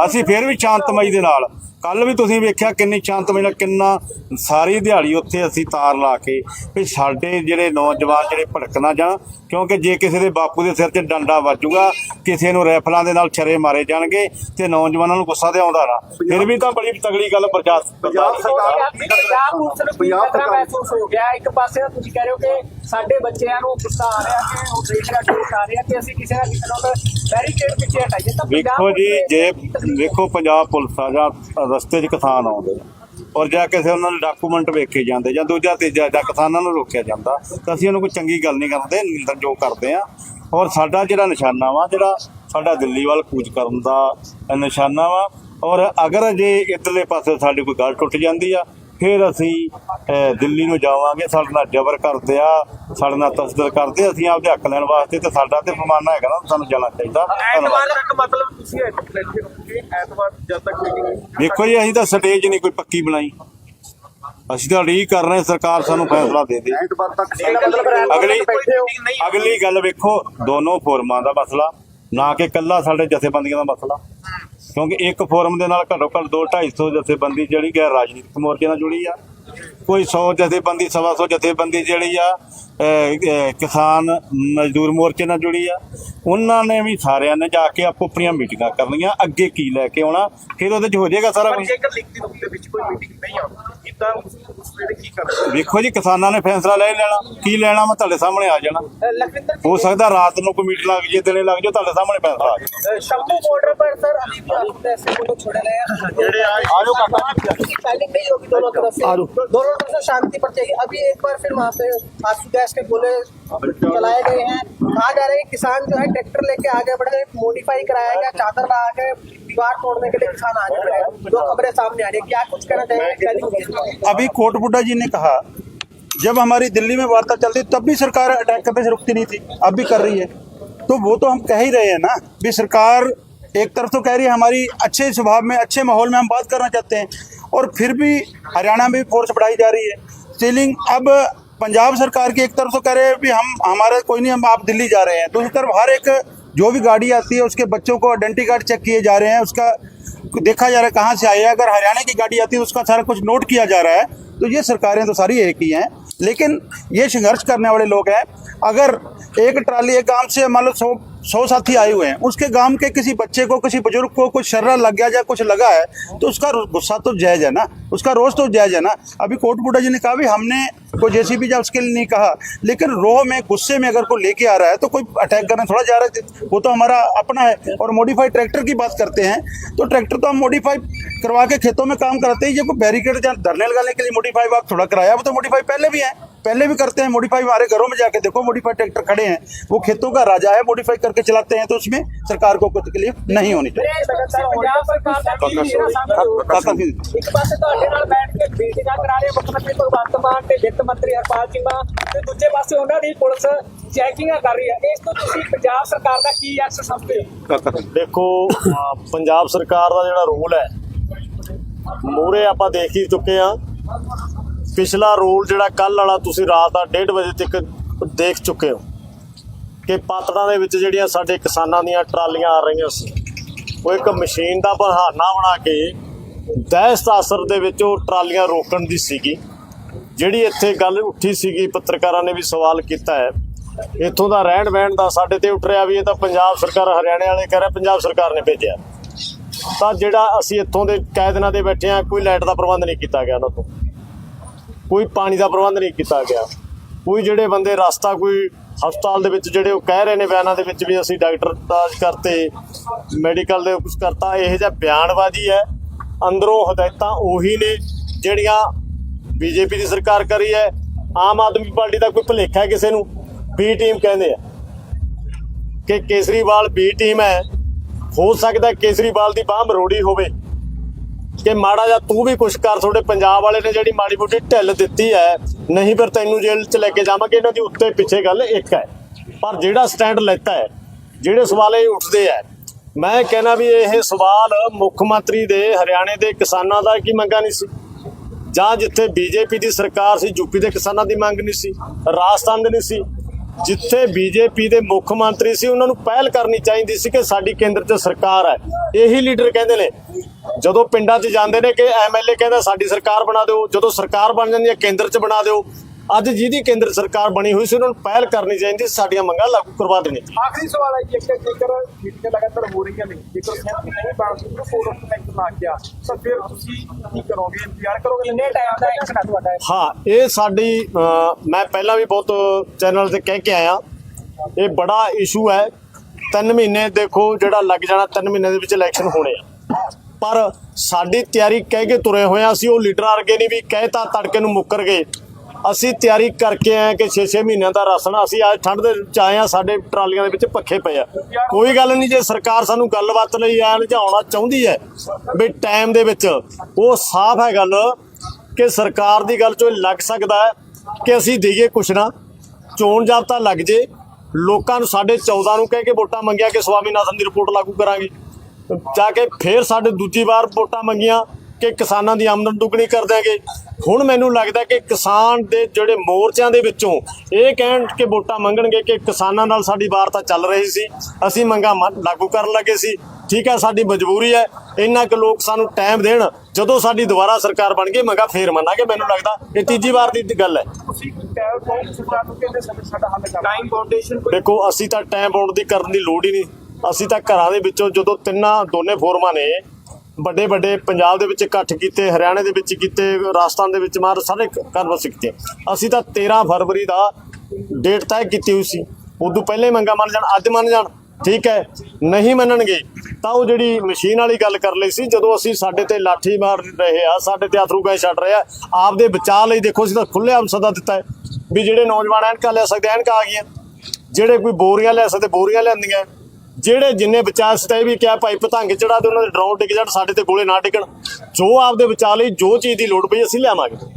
ਅਸੀਂ ਫੇਰ ਵੀ ਸ਼ਾਂਤਮਈ ਦੇ ਨਾਲ। ਕੱਲ ਵੀ ਤੁਸੀਂ ਵੇਖਿਆ ਕਿੰਨੀ ਸ਼ਾਂਤਮਈ ਨਾਲ ਕਿੰਨਾ ਸਾਰੀ ਦਿਹਾੜੀ ਉੱਥੇ ਅਸੀਂ ਤਾਰ ਲਾ ਕੇ ਵੀ ਸਾਡੇ ਜਿਹੜੇ ਨੌਜਵਾਨ ਜਿਹੜੇ ਭੜਕ ਨਾ ਜਾਣ ਕਿਉਂਕਿ ਜੇ ਕਿਸੇ ਦੇ ਬਾਪੂ ਦੇ ਸਿਰ 'ਚ ਡੰਡਾ ਵੱਜੂਗਾ ਕਿਸੇ ਨੂੰ ਰੈਫਲਾਂ ਦੇ ਨਾਲ ਛਰੇ ਮਾਰੇ ਜਾਣਗੇ ਤੇ ਨੌਜਵਾਨਾਂ ਨੂੰ ਗੁੱਸਾ ਤੇ ਆਉਂਦਾ ਨਾ। ਫਿਰ ਵੀ ਤਾਂ ਬੜੀ ਤਗੜੀ ਗੱਲ ਪ੍ਰਚਾਰ ਪੰਜਾਬ ਸਰਕਾਰ- ਪੰਜਾਬ ਨੂੰ ਸਰਕਾਰ- ਮਹਿਸੂਸ ਹੋ ਗਿਆ। ਇੱਕ ਪਾਸੇ ਤਾਂ ਤੁਸੀਂ ਕਹਿ ਰਹੇ ਹੋ ਕਿ ਸਾਡੇ ਬੱਚਿਆਂ ਨੂੰ ਗੁੱਸਾ ਆ ਰਿਹਾ ਕਿ ਉਹ ਦੇਖ ਰਿਹਾ ਟੋਕ ਆ ਰਿਹਾ ਕਿ ਅਸੀਂ ਕਿਸੇ ਨਾ ਕਿਸੇ ਨੂੰ ਬੈਰੀਕੇਡ ਪਿੱਛੇ ਹਟਾਈਏ। ਤਾਂ ਵੇਖੋ ਜੀ ਜੇ ਕੀ ਵੇਖੋ ਪੰਜਾਬ ਪੁਲਿਸ ਆ ਜਾਂ ਰਸਤੇ 'ਚ ਕਿਸਾਨ ਆਉਂਦੇ ਔਰ ਜਾਂ ਕਿਸੇ ਉਹਨਾਂ ਦੇ ਡਾਕੂਮੈਂਟ ਵੇਖੇ ਜਾਂਦੇ ਜਾਂ ਦੂਜਾ ਤੀਜਾ ਜਾਂ ਕਿਸਾਨਾਂ ਨੂੰ ਰੋਕਿਆ ਜਾਂਦਾ ਤਾਂ ਅਸੀਂ ਉਹਨੂੰ ਕੋਈ ਚੰਗੀ ਗੱਲ ਨਹੀਂ ਕਰਦੇ ਜੋ ਕਰਦੇ ਆ। ਔਰ ਸਾਡਾ ਜਿਹੜਾ ਨਿਸ਼ਾਨਾ ਵਾ ਜਿਹੜਾ ਸਾਡਾ ਦਿੱਲੀ ਵੱਲ ਕੂਚ ਕਰਨ ਦਾ ਨਿਸ਼ਾਨਾ ਵਾ ਔਰ ਅਗਰ ਜੇ ਇੱਧਰਲੇ ਪਾਸੇ ਸਾਡੀ ਕੋਈ ਗੱਲ ਟੁੱਟ ਜਾਂਦੀ ਆ ਫਿਰ ਅਸੀਂ ਦਿੱਲੀ ਨੂੰ ਜਾਵਾਂਗੇ ਸਾਡੇ ਨਾਲ ਜ਼ਬਰ ਕਰਦੇ ਆ ਸਾਡੇ ਨਾਲ ਤਸਦਰ ਕਰਦੇ ਅਸੀਂ ਆਪਦੇ ਹੱਕ ਲੈਣ ਵਾਸਤੇ ਤੇ ਸਾਡਾ ਤੇ ਫਰਮਾਨਾ ਹੈਗਾ ਨਾ ਸਾਨੂੰ ਜਾਣਾ ਚਾਹੀਦਾ। ਧੰਨਵਾਦ। ਤੱਕ ਮਤਲਬ ਤੁਸੀਂ ਇੱਥੇ ਰਹੋਗੇ ਐਤਵਾਰ ਜਦ ਤੱਕ ਮੀਟਿੰਗ ਦੇਖੋ ਜੀ ਅਸੀਂ ਤਾਂ ਸਟੇਜ ਨਹੀਂ ਕੋਈ ਪੱਕੀ ਬਣਾਈ। ਅਸੀਂ ਤਾਂ ਉਡੀਕ ਕਰ ਰਹੇ ਸਰਕਾਰ ਸਾਨੂੰ ਫੈਸਲਾ ਦੇ ਦੇ। ਐਤਵਾਰ ਤੱਕ ਅਗਲੀ ਅਗਲੀ ਗੱਲ ਵੇਖੋ ਦੋਨੋਂ ਫੋਰਮਾਂ ਦਾ ਮਸਲਾ ਨਾ ਕਿ ਕੱਲਾ ਸਾਡੇ ਜਥੇਬੰਦੀਆਂ ਦਾ ਮਸਲਾ। ਕਿਉਂਕਿ ਇੱਕ ਫੋਰਮ ਦੇ ਨਾਲ ਘੱਟੋ ਘੱਟ 2 250 ਜਥੇਬੰਦੀ ਜਿਹੜੀ ਗੈਰ ਰਾਜਨੀਤਿਕ ਮੋਰਚੇ ਨਾਲ ਜੁੜੀ ਆ। ਕੋਈ 100 ਜਥੇਬੰਦੀ ਸਵਾ 100 ਜਥੇਬੰਦੀ ਜਿਹੜੀ ਆ ਕਿਸਾਨ ਮਜ਼ਦੂਰ ਮੋਰਚੇ ਨਾਲ ਜੁੜੀ ਆ। ਉਹਨਾਂ ਨੇ ਵੀ ਸਾਰਿਆਂ ਨੇ ਜਾ ਕੇ ਆਪੋ ਆਪਣੀਆਂ ਮੀਟਿੰਗਾਂ ਕਰਨੀਆਂ ਅੱਗੇ ਕੀ ਲੈ ਕੇ ਆਉਣਾ ਫਿਰ ਉਹਦੇ 'ਚ ਹੋ ਜਾਏਗਾ ਸਾਰਾ ਕੁਝ ਵੇਖੋ ਜੀ ਕਿਸਾਨਾਂ ਨੇ ਫੈਸਲਾ ਲੈ ਲੈਣਾ। ਕੀ ਲੈਣਾ ਮੈਂ ਤੁਹਾਡੇ ਸਾਹਮਣੇ ਆ ਜਾਣਾ। ਹੋ ਸਕਦਾ ਰਾਤ ਨੂੰ ਕੋਈ ਮੀਟਿੰਗ ਲੱਗ ਜੇ ਦਿਨੇ ਲੱਗ ਜੇ ਤੁਹਾਡੇ ਸਾਹਮਣੇ ਫੈਸਲਾ ਆ ਜਾਏ ਸ਼ੰਭੂ ਬਾਰਡਰ ਪਰ ਸਰ ਅਭੀ ਵੀ ਆਪ ਦੇ ਐਸੇ ਕੋਲ ਛੋੜੇ ਜਿਹੜੇ ਆਜੋ ਕਾਕਾ ਪਹਿਲੇ ਵੀ ਹੋਗੀ ਦੋਨੋਂ ਤਰਫ ਸੇ। ਦੋਨੋਂ से शांति पर चाहिए अभी एक बार फिर वहाँ पे आँसू गैस के गोले चलाए गए हैं। कहा जा रहा है किसान जो है ट्रैक्टर लेके आगे बढ़े मॉडिफाई कराया गया, चादर लगा के दीवार तोड़ने के लिए किसान आगे बढ़े दो खबरें सामने आ रही है। क्या कुछ कहना चाहिए अभी कोटबुड्डा जी ने कहा, जब हमारी दिल्ली में वार्ता चलती, तब भी सरकार अटैक करने से रुकती नहीं थी, अब भी कर रही है। तो वो तो हम कह ही रहे हैं ना, भी सरकार एक तरफ़ तो कह रही है हमारी अच्छे स्वभाव में, अच्छे माहौल में हम बात करना चाहते हैं, और फिर भी हरियाणा में भी फोर्स बढ़ाई जा रही है। सीलिंग अब पंजाब सरकार की एक तरफ़ तो कह रहे हैं भी हम, हमारे कोई नहीं, हम आप दिल्ली जा रहे हैं। दूसरी तरफ़ हर एक, जो भी गाड़ी आती है, उसके बच्चों को आइडेंटी कार्ड चेक किए जा रहे हैं, उसका देखा जा रहा है कहाँ से आया अगर हरियाणा की गाड़ी आती है, उसका सारा कुछ नोट किया जा रहा है तो ये सरकारें तो सारी एक ही हैं। लेकिन ये संघर्ष करने वाले लोग हैं। अगर एक ट्राली, एक गाँव से मान लो सौ सौ साथी आए हुए हैं। उसके गाँव के किसी बच्चे को, किसी बुज़ुर्ग को कुछ शर्रा लग गया या कुछ लगा है तो उसका गुस्सा तो जायज़ है ना? उसका रोष तो जायज़ है ना? अभी कोटपुडा जी ने कहा भी हमने कोई जेसीबी या उसके लिए नहीं कहा, लेकिन रोह में, गुस्से में अगर कोई लेके आ रहा है तो कोई अटैक करने थोड़ा जा रहा है। वो तो हमारा अपना है और मॉडिफाइड ट्रैक्टर की बात करते हैं तो ट्रैक्टर तो हम मॉडिफाई करवा के खेतों में काम कराते हैं। जब बैरिकेड या धरने लगाने के लिए मॉडिफाई आप थोड़ा कराया, वो तो मॉडिफाई पहले भी है। पहले भी करते हैं मॉडिफाई हमारे घरों में जाके देखो मॉडिफाई ट्रैक्टर खड़े हैं वो खेतों का राजा है मॉडिफाई करके चलाते हैं तो उसमें सरकार को कोई तकलीफ नहीं होनी चाहिए ਪੰਜਾਬ ਸਰਕਾਰ ਦਾ ਕੀ ਮੇਰਾ ਸਾਹਮਣੇ ਹੋ ਕਾਕਾ ਸਿੰਘ ਇੱਕ ਪਾਸੇ ਤੁਹਾਡੇ ਨਾਲ ਬੈਠ ਕੇ ਮੀਟਿੰਗਾਂ ਕਰਾ ਰਹੇ ਮੁੱਖ ਮੰਤਰੀ ਭਗਵੰਤ ਮਾਨ ਤੇ ਵਿੱਤ ਮੰਤਰੀ ਹਰਪਾਲ ਸਿੰਘ ਮਾਨ ਤੇ ਦੂਜੇ ਪਾਸੇ ਉਹਨਾਂ ਦੀ ਪੁਲਿਸ ਚੈਕਿੰਗਾਂ ਕਰ ਰਹੀ ਹੈ ਇਸ ਤੋਂ ਤੁਸੀਂ ਪੰਜਾਬ ਸਰਕਾਰ ਦਾ ਕੀ ਐਕਸ਼ਨ ਸਮਝਦੇ ਹੋ ਦੇਖੋ ਅਹ ਪੰਜਾਬ ਸਰਕਾਰ ਦਾ ਜਿਹੜਾ ਰੋਲ ਹੈ ਮੂਰੇ ਆਪਾਂ ਦੇਖ ਹੀ ਚੁੱਕੇ ਆ ਪਿਛਲਾ ਰੋਲ ਜਿਹੜਾ ਕੱਲ ਵਾਲਾ ਤੁਸੀਂ ਰਾਤ ਦਾ 1:30 ਵਜੇ ਤੱਕ ਦੇਖ ਚੁੱਕੇ ਹੋ ਕਿ ਪਾਤੜਾਂ ਦੇ ਵਿੱਚ ਜਿਹੜੀਆਂ ਸਾਡੇ ਕਿਸਾਨਾਂ ਦੀਆਂ ਟਰਾਲੀਆਂ ਆ ਰਹੀਆਂ ਸੀ, ਉਹ ਇੱਕ ਮਸ਼ੀਨ ਦਾ ਬਹਾਨਾ ਬਣਾ ਕੇ ਦਹਿਸ਼ਤ ਅਸਰ ਦੇ ਵਿੱਚ ਉਹ ਟਰਾਲੀਆਂ ਰੋਕਣ ਦੀ ਸੀਗੀ, ਜਿਹੜੀ ਇੱਥੇ ਗੱਲ ਉੱਠੀ ਸੀਗੀ, ਪੱਤਰਕਾਰਾਂ ਨੇ ਵੀ ਸਵਾਲ ਕੀਤਾ ਹੈ। ਇੱਥੋਂ ਦਾ ਰਹਿਣ ਬਹਿਣ ਦਾ ਸਾਡੇ ਤੇ ਉੱਠ ਰਿਹਾ ਵੀ ਇਹ ਤਾਂ ਪੰਜਾਬ ਸਰਕਾਰ ਹਰਿਆਣੇ ਵਾਲੇ ਕਹਿ ਰਹੇ, ਪੰਜਾਬ ਸਰਕਾਰ ਨੇ ਭੇਜਿਆ। ਤਾਂ ਜਿਹੜਾ ਅਸੀਂ ਇੱਥੋਂ ਦੇ ਕੈਦਨਾਂ ਦਿਨਾਂ ਦੇ ਬੈਠੇ ਆ ਕੋਈ ਲਾਈਟ ਦਾ ਪ੍ਰਬੰਧ ਨਹੀਂ ਕੀਤਾ ਗਿਆ ਉਹਨਾਂ ਤੋਂ। ਕੋਈ ਪਾਣੀ ਦਾ ਪ੍ਰਬੰਧ ਨਹੀਂ ਕੀਤਾ ਗਿਆ। ਕੋਈ ਜਿਹੜੇ ਬੰਦੇ ਰਸਤਾ ਕੋਈ ਹਸਪਤਾਲ ਦੇ ਵਿੱਚ ਜਿਹੜੇ ਉਹ ਕਹਿ ਰਹੇ ਨੇ ਬਿਆਨਾਂ ਦੇ ਵਿੱਚ ਵੀ ਅਸੀਂ ਡਾਕਟਰ ਤਾਜ ਕਰਤੇ, ਮੈਡੀਕਲ ਦੇ ਕੁਝ ਕਰਤਾ, ਇਹ ਜਿਹਾ ਬਿਆਨਬਾਜ਼ੀ ਹੈ। ਅੰਦਰੋਂ ਹਦਾਇਤਾਂ ਉਹੀ ਨੇ ਜਿਹੜੀਆਂ ਬੀਜੇਪੀ ਦੀ ਸਰਕਾਰ ਕਰੀ ਹੈ। ਆਮ ਆਦਮੀ ਪਾਰਟੀ ਦਾ ਕੋਈ ਭੁਲੇਖਾ ਹੈ ਕਿਸੇ ਨੂੰ? ਬੀ ਟੀਮ ਕਹਿੰਦੇ ਆ ਕਿ ਕੇਸਰੀਵਾਲ ਬੀ ਟੀਮ ਹੈ। ਹੋ ਸਕਦਾ ਹੈ ਕੇਸਰੀਵਾਲ ਦੀ ਬਾਹ ਮਰੋੜੀ ਹੋਵੇ। ਕਿ ਮਾੜਾ ਜਿਹਾ ਤੂੰ ਵੀ ਕੁਛ ਕਰ, ਤੁਹਾਡੇ ਪੰਜਾਬ ਵਾਲੇ ਨੇ ਜਿਹੜੀ ਮਾੜੀ ਮੋਟੀ ਢਿੱਲ ਦਿੱਤੀ ਹੈ, ਨਹੀਂ ਫਿਰ ਤੈਨੂੰ ਜੇਲ੍ਹ 'ਚ ਲੈ ਕੇ ਜਾਵਾਂਗੇ, ਇਹਨਾਂ ਦੀ ਉੱਤੇ ਪਿੱਛੇ ਗੱਲ ਇੱਕ ਹੈ। ਪਰ ਜਿਹੜਾ ਸਟੈਂਡ ਲੈਤਾ ਹੈ, ਜਿਹੜੇ ਸਵਾਲ ਇਹ ਉੱਠਦੇ ਹੈ, ਮੈਂ ਕਹਿਣਾ ਵੀ ਇਹ ਸਵਾਲ ਮੁੱਖ ਮੰਤਰੀ ਦੇ, ਹਰਿਆਣੇ ਦੇ ਕਿਸਾਨਾਂ ਦਾ ਕੀ ਮੰਗਾ ਨਹੀਂ ਸੀ? ਜਾਂ ਜਿੱਥੇ ਬੀਜੇਪੀ ਦੀ ਸਰਕਾਰ ਸੀ ਯੂਪੀ ਦੇ ਕਿਸਾਨਾਂ ਦੀ ਮੰਗ ਨਹੀਂ ਸੀ, ਰਾਜਸਥਾਨ ਦੇ ਨਹੀਂ ਸੀ, ਜਿੱਥੇ ਬੀਜੇਪੀ ਦੇ ਮੁੱਖ ਮੰਤਰੀ ਸੀ, ਉਹਨਾਂ ਨੂੰ ਪਹਿਲ ਕਰਨੀ ਚਾਹੀਦੀ ਸੀ ਕਿ ਸਾਡੀ ਕੇਂਦਰ 'ਚ ਸਰਕਾਰ ਹੈ। ਇਹੀ ਲੀਡਰ ਕਹਿੰਦੇ ਨੇ ਜਦੋਂ ਪਿੰਡਾਂ 'ਚ ਜਾਂਦੇ ਨੇ ਕਿ ਐਮਐਲਏ ਕਹਿੰਦਾ ਸਾਡੀ ਸਰਕਾਰ ਬਣਾ ਦਿਓ ਜਦੋਂ ਸਰਕਾਰ ਬਣ ਜਾਂਦੀ ਹੈ ਕੇਂਦਰ 'ਚ ਬਣਾ ਦਿਓ। ਅੱਜ ਜਿਹਦੀ ਕੇਂਦਰ ਸਰਕਾਰ ਬਣੀ ਹੋਈ ਸੀ ਉਹਨਾਂ ਨੂੰ ਪਹਿਲ ਕਰਨੀ ਚਾਹੀਦੀ ਸੀ, ਸਾਡੀਆਂ ਮੰਗਾਂ ਲਾਗੂ ਕਰਵਾ ਦੇਣੀ ਆਖਰੀ ਸਵਾਲ ਹੈ ਜੀ ਜੇਕਰ ਮੀਟਿੰਗਾਂ ਲਗਾਤਾਰ ਹੋ ਰਹੀਆਂ ਨੇ ਜੇਕਰ ਸਹਿਮਤੀ ਨਹੀਂ ਬਣਦੀ ਤਾਂ ਆਫ ਕੰਡਕਟ ਨਾ ਗਿਆ ਤਾਂ ਫਿਰ ਤੁਸੀਂ ਕੀ ਕਰੋਗੇ ਇੰਤਜ਼ਾਰ ਕਰੋਗੇ? ਕਿੰਨੇ ਟਾਈਮ ਦਾ ਐਕਸ਼ਨ ਹੈ ਤੁਹਾਡਾ ਇਹ? ਹਾਂ ਇਹ ਸਾਡੀ ਮੈਂ ਪਹਿਲਾਂ ਵੀ ਬਹੁਤ ਚੈਨਲ ਤੇ ਕਹਿ ਕੇ ਆਇਆ। ਇਹ ਬੜਾ ਇਸ਼ੂ ਹੈ। ਤਿੰਨ ਮਹੀਨੇ ਦੇਖੋ ਜਿਹੜਾ ਲੱਗ ਜਾਣਾ ਤਿੰਨ ਮਹੀਨੇ ਦੇ ਵਿੱਚ ਇਲੈਕਸ਼ਨ ਹੋਣੇ ਆ। ਪਰ ਸਾਡੀ ਤਿਆਰੀ ਕਹਿ ਕੇ ਤੁਰੇ ਹੋਏ ਆ ਅਸੀਂ ਉਹ ਲੀਡਰਾਂ ਵਰਗੇ ਨਹੀਂ ਵੀ ਕਹਿਤਾ ਤੜਕੇ ਨੂੰ ਮੁੱਕਰ ਗਏ। ਅਸੀਂ ਤਿਆਰੀ ਕਰਕੇ ਆਏ ਕਿ 6-6 ਮਹੀਨਿਆਂ ਦਾ ਰਾਸ਼ਨ ਅਸੀਂ ਅੱਜ ਠੰਡ ਦੇ ਵਿੱਚ ਆਏ ਆ ਸਾਡੇ ਟਰਾਲੀਆਂ ਦੇ ਵਿੱਚ ਪੱਖੇ ਪਏ ਆ। ਕੋਈ ਗੱਲ ਨਹੀਂ, ਜੇ ਸਰਕਾਰ ਸਾਨੂੰ ਗੱਲਬਾਤ ਲਈ ਆ ਲਿਜਾਉਣਾ ਚਾਹੁੰਦੀ ਹੈ ਵੀ ਟਾਈਮ ਦੇ ਵਿੱਚ ਉਹ ਸਾਫ਼ ਹੈ ਗੱਲ ਕਿ ਸਰਕਾਰ ਦੀ ਗੱਲ ਚੋਂ ਇਹ ਲੱਗ ਸਕਦਾ ਹੈ ਕਿ ਅਸੀਂ ਦੇਈਏ ਕੁਛ ਨਾ। ਚੋਣ ਜਾਬਤਾ ਲੱਗ ਜੇ। ਲੋਕਾਂ ਨੂੰ ਸਾਡੇ 14 ਨੂੰ ਕਹਿ ਕੇ ਵੋਟਾਂ ਮੰਗਿਆ ਕਿ ਸਵਾਮੀਨਾਥਨ ਦੀ ਰਿਪੋਰਟ ਲਾਗੂ ਕਰਾਂਗੇ। ਜਾ ਕੇ ਫੇਰ ਸਾਡੇ ਦੂਜੀ ਵਾਰ ਵੋਟਾਂ ਮੰਗੀਆਂ ਕਿ ਕਿਸਾਨਾਂ ਦੀ ਆਮਦਨ ਦੁੱਗਣੀ ਕਰ ਦਿਆਂਗੇ। ਹੁਣ ਮੈਨੂੰ ਲੱਗਦਾ ਕਿ ਕਿਸਾਨ ਦੇ ਜਿਹੜੇ ਮੋਰਚਿਆਂ ਦੇ ਵਿੱਚੋਂ ਇਹ ਕਹਿਣ ਕਿ ਵੋਟਾਂ ਮੰਗਣਗੇ ਕਿ ਕਿਸਾਨਾਂ ਨਾਲ ਸਾਡੀ ਵਾਰਤਾ ਚੱਲ ਰਹੀ ਸੀ ਅਸੀਂ ਮੰਗਾਂ ਲਾਗੂ ਕਰਨ ਲੱਗੇ ਸੀ। ਠੀਕ ਹੈ ਸਾਡੀ ਮਜਬੂਰੀ ਹੈ ਇੰਨਾ ਕਿ ਲੋਕ ਸਾਨੂੰ ਟਾਈਮ ਦੇਣ ਜਦੋਂ ਸਾਡੀ ਦੁਬਾਰਾ ਸਰਕਾਰ ਬਣ ਗਈ ਮੰਗਾ ਫੇਰ ਮੰਨਾਂਗੇ। ਮੈਨੂੰ ਲੱਗਦਾ ਇਹ ਤੀਜੀ ਵਾਰ ਦੀ ਗੱਲ ਹੈ। ਦੇਖੋ ਅਸੀਂ ਤਾਂ ਟਾਈਮ ਬਾਉਂਡ ਦੀ ਕਰਨ ਦੀ ਲੋੜ ਹੀ ਨਹੀਂ। ਅਸੀਂ ਤਾਂ ਘਰਾਂ ਦੇ ਵਿੱਚੋਂ ਜਦੋਂ ਤਿੰਨਾਂ ਦੋਨੇ ਫੋਰਮਾਂ ਨੇ ਵੱਡੇ ਵੱਡੇ ਪੰਜਾਬ ਦੇ ਵਿੱਚ ਇਕੱਠ ਕੀਤੇ, ਹਰਿਆਣੇ ਦੇ ਵਿੱਚ ਕੀਤੇ, ਰਾਜਸਥਾਨ ਦੇ ਵਿੱਚ ਮਾਰ ਸਾਰੇ ਕਾਰਵਾਈ ਕੀਤੇ। ਅਸੀਂ ਤਾਂ 13 ਫਰਵਰੀ ਦਾ ਡੇਟ ਤੈਅ ਕੀਤੀ ਹੋਈ ਸੀ। ਉਦੋਂ ਪਹਿਲੇ ਮੰਗਾ ਮੰਨ ਜਾਣ, ਅੱਜ ਮੰਨ ਜਾਣ। ਠੀਕ ਹੈ, ਨਹੀਂ ਮੰਨਣਗੇ, ਤਾਂ ਉਹ ਜਿਹੜੀ ਮਸ਼ੀਨ ਵਾਲੀ ਗੱਲ ਕਰ ਲਈ ਸੀ, ਜਦੋਂ ਅਸੀਂ ਸਾਡੇ ਤੇ ਲਾਠੀ ਮਾਰ ਰਹੇ ਆ, ਸਾਡੇ ਤੇ ਅਥਰੂ ਗੈਸ ਛੱਡ ਰਹੇ ਆ, ਆਪਦੇ ਬਚਾਅ ਲਈ ਦੇਖੋ, ਅਸੀਂ ਤਾਂ ਖੁੱਲੇ ਆਮ ਸਦਾ ਦਿੱਤਾ ਹੈ ਵੀ ਜਿਹੜੇ ਨੌਜਵਾਨ ਐਨਕਾ ਲੈ ਸਕਦੇ ਐਨਕਾ ਆ ਗਈਆਂ। ਜਿਹੜੇ ਕੋਈ ਬੋਰੀਆਂ ਲੈ ਸਕਦੇ, ਬੋਰੀਆਂ ਲੈਂਦੀਆਂ ਜਿਹੜੇ ਜਿੰਨੇ ਬਚਾ ਸਤੇ ਵੀ ਕਿਹਾ ਭਾਈ ਪਤੰਗ ਚੜਾ ਦੇ, ਉਹਨਾਂ ਦੇ ਡਰਾਉਣ ਡਿੱਗ ਜਾਣ, ਸਾਡੇ ਤੇ ਗੋਲੇ ਨਾ ਡਿੱਗਣ। ਜੋ ਆਪਦੇ ਬਚਾ ਲਈ ਜੋ ਚੀਜ਼ ਦੀ ਲੋੜ ਪਈ, ਅਸੀਂ ਲਿਆਵਾਂਗੇ।